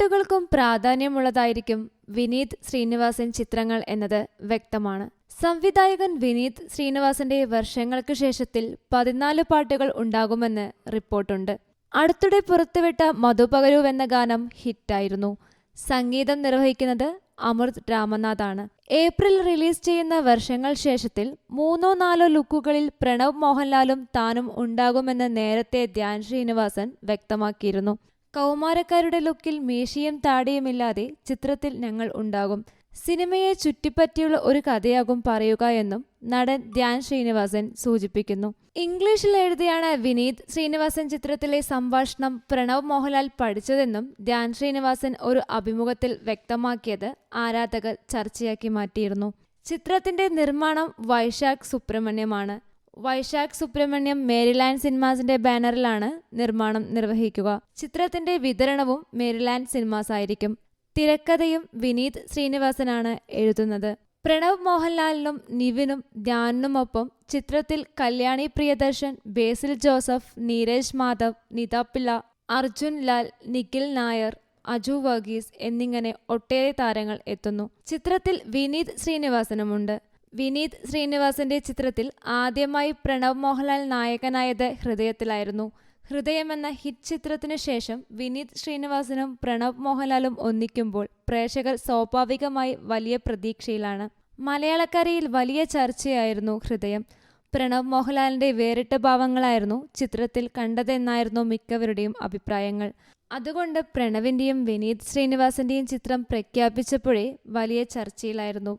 പാട്ടുകൾക്കും പ്രാധാന്യമുള്ളതായിരിക്കും വിനീത് ശ്രീനിവാസൻ ചിത്രങ്ങൾ എന്നത് വ്യക്തമാണ്. സംവിധായകൻ വിനീത് ശ്രീനിവാസന്റെ വർഷങ്ങൾക്ക് ശേഷത്തിൽ പതിനാല് പാട്ടുകൾ ഉണ്ടാകുമെന്ന് റിപ്പോർട്ടുണ്ട്. അടുത്തിടെ പുറത്തുവിട്ട മധുപകരു എന്ന ഗാനം ഹിറ്റായിരുന്നു. സംഗീതം നിർവഹിക്കുന്നത് അമൃത് രാമനാഥാണ്. ഏപ്രിൽ റിലീസ് ചെയ്യുന്ന വർഷങ്ങൾ ശേഷത്തിൽ മൂന്നോ നാലോ ലുക്കുകളിൽ പ്രണവ് മോഹൻലാലും താനും ഉണ്ടാകുമെന്ന് നേരത്തെ ധ്യാൻ ശ്രീനിവാസൻ വ്യക്തമാക്കിയിരുന്നു. കൗമാരക്കാരുടെ ലുക്കിൽ മീശയും താടിയുമില്ലാതെ ചിത്രത്തിൽ ഞങ്ങൾ ഉണ്ടാകും. സിനിമയെ ചുറ്റിപ്പറ്റിയുള്ള ഒരു കഥയാകും പറയുക എന്നും നടൻ ധ്യാൻ ശ്രീനിവാസൻ സൂചിപ്പിക്കുന്നു. ഇംഗ്ലീഷിൽ എഴുതിയാണ് വിനീത് ശ്രീനിവാസൻ ചിത്രത്തിലെ സംഭാഷണം പ്രണവ് മോഹൻലാൽ പഠിച്ചതെന്നും ധ്യാൻ ശ്രീനിവാസൻ ഒരു അഭിമുഖത്തിൽ വ്യക്തമാക്കിയത് ആരാധകർ ചർച്ചയാക്കി മാറ്റിയിരുന്നു. ചിത്രത്തിന്റെ നിർമ്മാണം വൈശാഖ് സുബ്രഹ്മണ്യമാണ്. വൈശാഖ് സുബ്രഹ്മണ്യം മേരിലാൻഡ് സിനിമാസിന്റെ ബാനറിലാണ് നിർമ്മാണം നിർവഹിക്കുക. ചിത്രത്തിന്റെ വിതരണവും മേരിലാൻഡ് സിനിമാസ് ആയിരിക്കും. തിരക്കഥയും വിനീത് ശ്രീനിവാസനാണ് എഴുതുന്നത്. പ്രണവ് മോഹൻലാലിനും നിവിനും ധ്യാനിനുമൊപ്പം ചിത്രത്തിൽ കല്യാണി പ്രിയദർശൻ ബേസിൽ ജോസഫ് നീരജ് മാധവ് നിത പിള്ള അർജുൻ ലാൽ നിഖിൽ നായർ അജു വർഗീസ് എന്നിങ്ങനെ ഒട്ടേറെ താരങ്ങൾ എത്തുന്നു. ചിത്രത്തിൽ വിനീത് ശ്രീനിവാസനുമുണ്ട്. വിനീത് ശ്രീനിവാസന്റെ ചിത്രത്തിൽ ആദ്യമായി പ്രണവ് മോഹൻലാൽ നായകനായത് ഹൃദയത്തിലായിരുന്നു. ഹൃദയം എന്ന ഹിറ്റ് ചിത്രത്തിനു ശേഷം വിനീത് ശ്രീനിവാസനും പ്രണവ് മോഹൻലാലും ഒന്നിക്കുമ്പോൾ പ്രേക്ഷകർ സ്വാഭാവികമായി വലിയ പ്രതീക്ഷയിലാണ്. മലയാളക്കരയിൽ വലിയ ചർച്ചയായിരുന്നു ഹൃദയം. പ്രണവ് മോഹൻലാലിന്റെ വേറിട്ട ഭാവങ്ങളായിരുന്നു ചിത്രത്തിൽ കണ്ടതെന്നായിരുന്നു മിക്കവരുടെയും അഭിപ്രായങ്ങൾ. അതുകൊണ്ട് പ്രണവിന്റെയും വിനീത് ശ്രീനിവാസന്റെയും ചിത്രം പ്രഖ്യാപിച്ചപ്പോഴേ വലിയ ചർച്ചയിലായിരുന്നു.